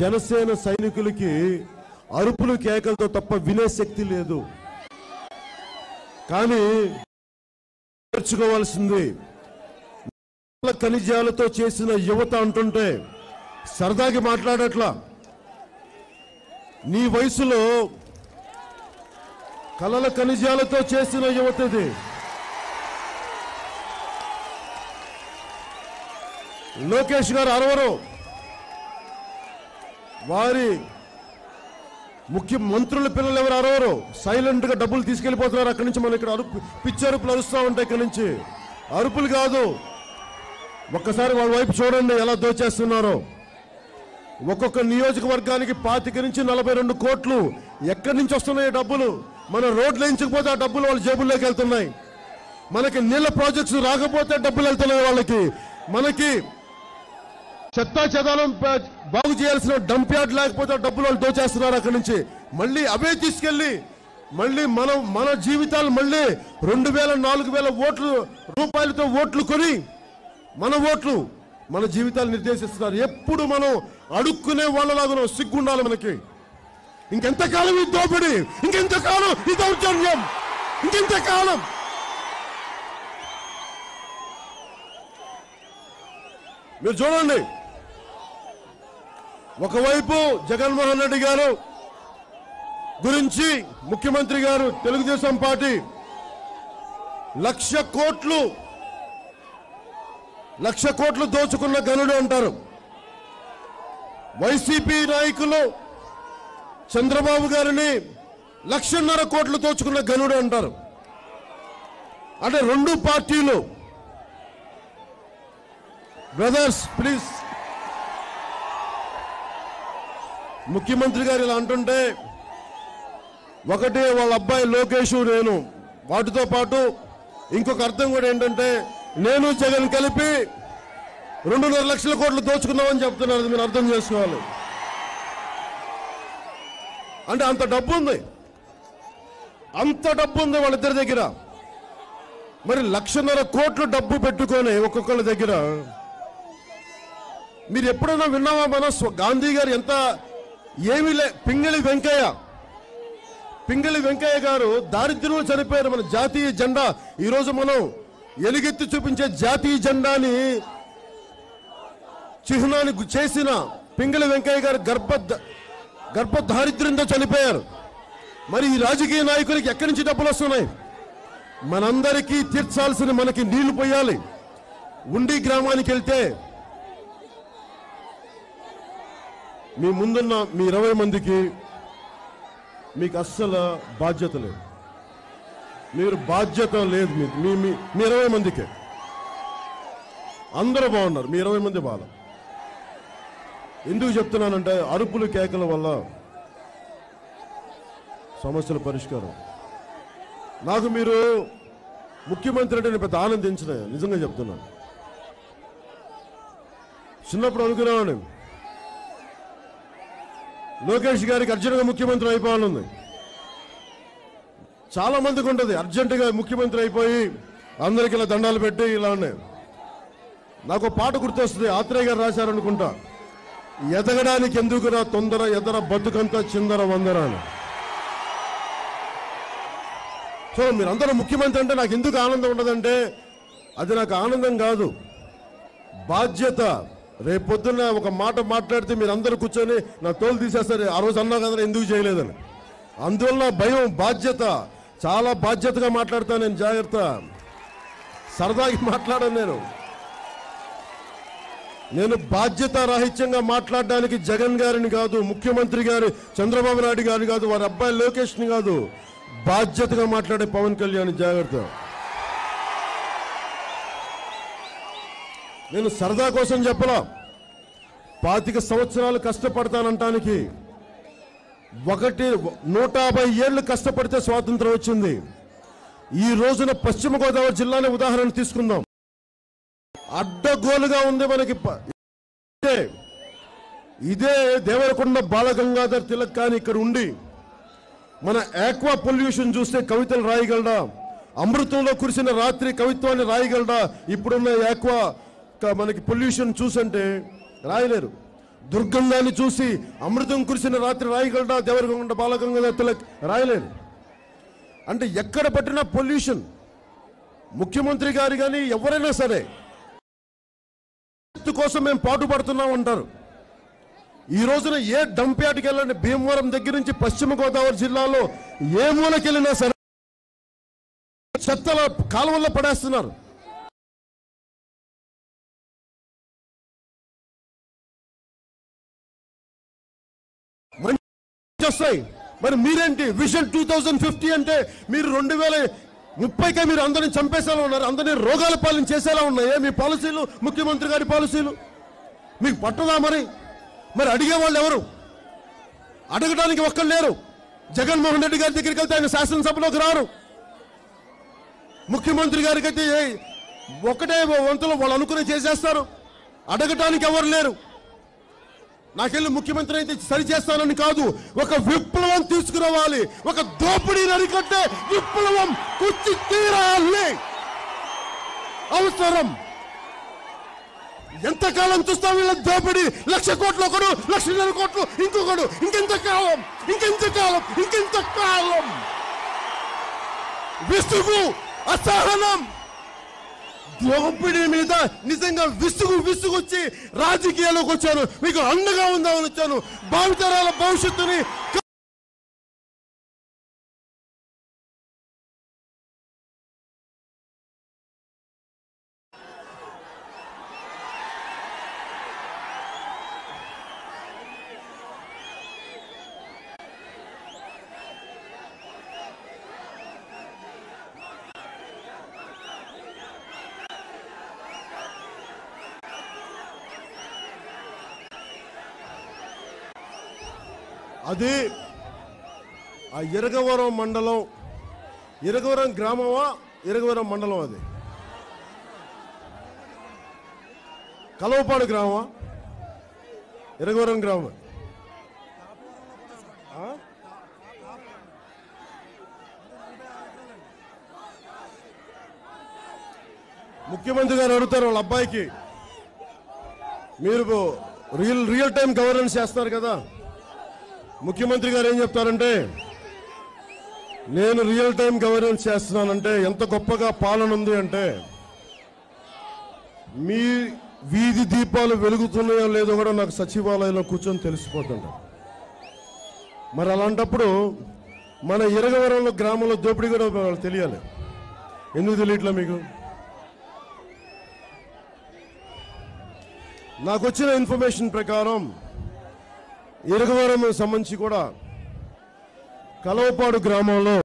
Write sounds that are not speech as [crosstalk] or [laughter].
జనసేన సైనికులకి అరుపులు కేకలతో తప్ప వినే శక్తి లేదు. కానీ నేర్చుకోవాల్సింది ఖనిజాలతో చేసిన యువత అంటుంటే సరదాకి మాట్లాడట్లా. నీ వయసులో కలల ఖనిజాలతో చేసిన యువతది లోకేష్ గారు అరవరు. వారి ముఖ్యమంత్రుల పిల్లలు ఎవరు అరవరు సైలెంట్గా డబ్బులు తీసుకెళ్ళిపోతున్నారు అక్కడి నుంచి మనం ఇక్కడ అరుపు పిచ్చి అరుపులు అరుస్తూ ఉంటాయి ఇక్కడ నుంచి. అరుపులు కాదు. ఒక్కసారి వాళ్ళ వైపు చూడండి ఎలా దోచేస్తున్నారో. ఒక్కొక్క నియోజకవర్గానికి పాతిక నుంచి నలభై రెండు కోట్లు ఎక్కడి నుంచి వస్తున్నాయి డబ్బులు? మన రోడ్లు ఎంచకపోతే ఆ డబ్బులు వాళ్ళ జేబుల్లోకి వెళ్తున్నాయి. మనకి నీళ్ళ ప్రాజెక్ట్స్ రాకపోతే డబ్బులు వెళ్తున్నాయి వాళ్ళకి. మనకి చెత్తా చెదాలం బాగు చేయాల్సిన డంప్ యార్డ్ లేకపోతే డబ్బులు వాళ్ళు దోచేస్తున్నారు అక్కడి నుంచి. మళ్ళీ అవే తీసుకెళ్ళి మళ్ళీ మనం మన జీవితాలు మళ్ళీ రెండు వేల నాలుగు వేల ఓట్లు రూపాయలతో ఓట్లు కొని మన ఓట్లు మన జీవితాలు నిర్దేశిస్తున్నారు. ఎప్పుడు మనం అడుక్కునే వాళ్ళలాగా సిగ్గుండాలి మనకి. ఇంకెంతకాలం ఈ దోపిడి? ఇంకెంతకాలం ఈ దౌర్జన్యం? ఇంకెంతకాలం? మీరు చూడండి ఒకవైపు జగన్మోహన్ రెడ్డి గారు గురించి ముఖ్యమంత్రి గారు తెలుగుదేశం పార్టీ లక్ష కోట్లు లక్ష కోట్లు దోచుకున్న గనుడు అంటారు. వైసీపీ నాయకులు చంద్రబాబు గారిని లక్షన్నర కోట్లు దోచుకున్న గనుడు అంటారు. అంటే రెండు పార్టీలు. బ్రదర్స్ ప్లీజ్ ముఖ్యమంత్రి గారు ఇలా అంటుంటే ఒకటి వాళ్ళ అబ్బాయి లోకేష్ నేను. వాటితో పాటు ఇంకొక అర్థం కూడా ఏంటంటే నేను జగన్ కలిపి రెండున్నర లక్షల కోట్లు దోచుకున్నామని చెప్తున్నారు. మీరు అర్థం చేసుకోవాలి. అంటే అంత డబ్బు ఉంది. అంత డబ్బు ఉంది వాళ్ళిద్దరి దగ్గర. మరి లక్షన్నర కోట్లు డబ్బు పెట్టుకొని ఒక్కొక్కళ్ళ దగ్గర. మీరు ఎప్పుడైనా విన్నామా మన స్వ- గాంధీ గారు ఎంత ఏమీ లే పింగళి వెంకయ్య. పింగళి వెంకయ్య గారు దారిద్ర్యంలో చనిపోయారు మన జాతీయ జెండా. ఈరోజు మనం ఎలుగెత్తి చూపించే జాతీయ జెండాని చిహ్నాన్ని చేసిన పింగళి వెంకయ్య గారు గర్భ గర్భ దారిద్ర్యంతో చనిపోయారు. మరి ఈ రాజకీయ నాయకులకి ఎక్కడి నుంచి డబ్బులు వస్తున్నాయి? మనందరికీ తీర్చాల్సిన మనకి నీళ్ళు పోయాలి. ఉండి గ్రామానికి వెళ్తే మీ ముందున్న మీ ఇరవై మందికి మీకు అస్సలు బాధ్యత లేదు. మీరు బాధ్యత లేదు మీకు. మీ మీ మీ ఇరవై మందికి. అందరూ బాగున్నారు. మీ ఇరవై మంది బాగా ఎందుకు చెప్తున్నానంటే అరుపులు కేకల వల్ల సమస్యల పరిష్కారం. నాకు మీరు ముఖ్యమంత్రి అంటే నేను పెద్ద ఆనందించిన నిజంగా చెప్తున్నాను. చిన్నప్పుడు అనుకునేవాడిని. లోకేష్ గారికి అర్జెంటుగా ముఖ్యమంత్రి అయిపోవాలని చాలా మందికి ఉంటుంది. అర్జెంటుగా ముఖ్యమంత్రి అయిపోయి అందరికి ఇలా దండాలు పెట్టి ఇలా ఉన్నాయి. నాకు పాట గుర్తొస్తుంది. ఆత్రేయ గారు రాశారనుకుంటా. ఎదగడానికి ఎందుకురా తొందర ఎదర బతుకంతా చిందర వందర అని. సో మీరందరూ ముఖ్యమంత్రి అంటే నాకు ఎందుకు ఆనందం ఉండదంటే అది నాకు ఆనందం కాదు. బాధ్యత రేపు పొద్దున్న ఒక మాట మాట్లాడితే మీరు అందరూ కూర్చొని నా తోలు తీసేస్తారు. ఆ రోజు అన్నా కదా ఎందుకు చేయలేదని. అందువల్ల భయం బాధ్యత. చాలా బాధ్యతగా మాట్లాడతాను నేను జాగ్రత్త. సరదాగా [laughs] మాట్లాడాను నేను. నేను బాధ్యత రాహిత్యంగా మాట్లాడడానికి జగన్ గారిని కాదు ముఖ్యమంత్రి గారి చంద్రబాబు నాయుడు గారిని కాదు వారి అబ్బాయి లోకేష్ని కాదు బాధ్యతగా మాట్లాడే పవన్ కళ్యాణ్ జాగ్రత్త. నేను సరదా కోసం చెప్పలా. పాతిక సంవత్సరాలు కష్టపడతానంటానికి ఒకటి నూట యాభై ఏళ్ళు కష్టపడితే స్వాతంత్రం వచ్చింది. ఈ రోజున పశ్చిమ గోదావరి జిల్లాని ఉదాహరణ తీసుకుందాం. అడ్డగోలుగా ఉంది మనకి ప- ఇదే ఇదే దేవరకొండ బాలగంగాధర్ తిలక్ కానీ ఇక్కడ ఉండి మన ఆక్వా పొల్యూషన్ చూస్తే కవితలు రాయగలడా? అమృతంలో కురిసిన రాత్రి కవిత్వాన్ని రాయగలడా? ఇప్పుడున్న ఆక్వా మనకి పొల్యూషన్ చూసంటే రాయలేరు. దుర్గంధాన్ని చూసి అమృతం కురిసిన రాత్రి రాయగలడా? దేవరగొండ బాలగంగ తిలక్ రాయలేరు. అంటే ఎక్కడ పట్టినా పొల్యూషన్. ముఖ్యమంత్రి గారు కానీ ఎవరైనా సరే భవిష్యత్తు కోసం మేము పాటుపడుతున్నాం అంటారు. ఈ రోజున ఏ డంప్యాటికి వెళ్ళండి? భీమవరం దగ్గర నుంచి పశ్చిమ గోదావరి జిల్లాలో ఏ మూలకెళ్ళినా సరే చెత్తల కాలువల్లో పడేస్తున్నారు. వచ్చేస్తాయి. వస్తాయి మరి మీరేంటి? విజన్ టూ థౌజండ్ ఫిఫ్టీ అంటే మీరు రెండు వేల ముప్పైకే మీరు అందరిని చంపేసేలా ఉన్నారు. అందరినీ రోగాల పాలన చేసేలా ఉన్నాయే? మీ పాలసీలు ముఖ్యమంత్రి గారి పాలసీలు? మీకు పట్టదా మరి? మరి అడిగే వాళ్ళు ఎవరు? అడగడానికి ఒక్కరు లేరు. జగన్మోహన్ రెడ్డి గారి దగ్గరికి వెళ్తే ఆయన శాసనసభలోకి రారు. ముఖ్యమంత్రి గారికి అయితే ఏ- ఒకటే వంతులో వాళ్ళు అనుకుని చేసేస్తారు. అడగటానికి ఎవరు లేరు. నాకెళ్ళి ముఖ్యమంత్రి అయితే సరి చేస్తానని కాదు ఒక విప్లవం తీసుకురావాలి. ఒక దోపిడీ అరికట్టే విప్లవం కుచ్చి తీరాలి. అవసరం. ఎంతకాలం చూస్తాం వీళ్ళ దోపిడీ? లక్ష కోట్లు ఒకడు లక్షన్నర కోట్లు ఇంకొకడు. ఇంకెంత కాలం ఇంకెంత కాలం ఇంకెంత కాలం విసుగు అసహనం. దోపిడీ మీద నిజంగా విసుగు విసుగొచ్చి రాజకీయాల్లోకి వచ్చాను. మీకు అండగా ఉందామని వచ్చాను. భావితరాల భవిష్యత్తుని అది ఆ ఇరగవరం మండలం ఇరగవరం గ్రామమా ఇరగవరం మండలం అది. కలవపాడు గ్రామమా? ఇరగవరం గ్రామం ముఖ్యమంత్రి గారు అడుగుతారు వాళ్ళ అబ్బాయికి. మీరు రియల్ రియల్ టైం గవర్నెన్స్ చేస్తున్నారు కదా. ముఖ్యమంత్రి గారు ఏం చెప్తారంటే నేను రియల్ టైం గవర్నెన్స్ చేస్తున్నానంటే ఎంత గొప్పగా పాలన ఉంది అంటే మీ వీధి దీపాలు వెలుగుతున్నాయో లేదో కూడా నాకు సచివాలయంలో కూర్చొని తెలిసిపోతుంట మరి అలాంటప్పుడు మన ఇరగవరంలో గ్రామంలో దోపిడీ కూడా వాళ్ళు తెలియాలి. ఎందుకు తెలియట్లా మీకు? నాకు వచ్చిన ఇన్ఫర్మేషన్ ప్రకారం ఇరగవరం సంబంధించి కూడా కలవపాడు గ్రామంలో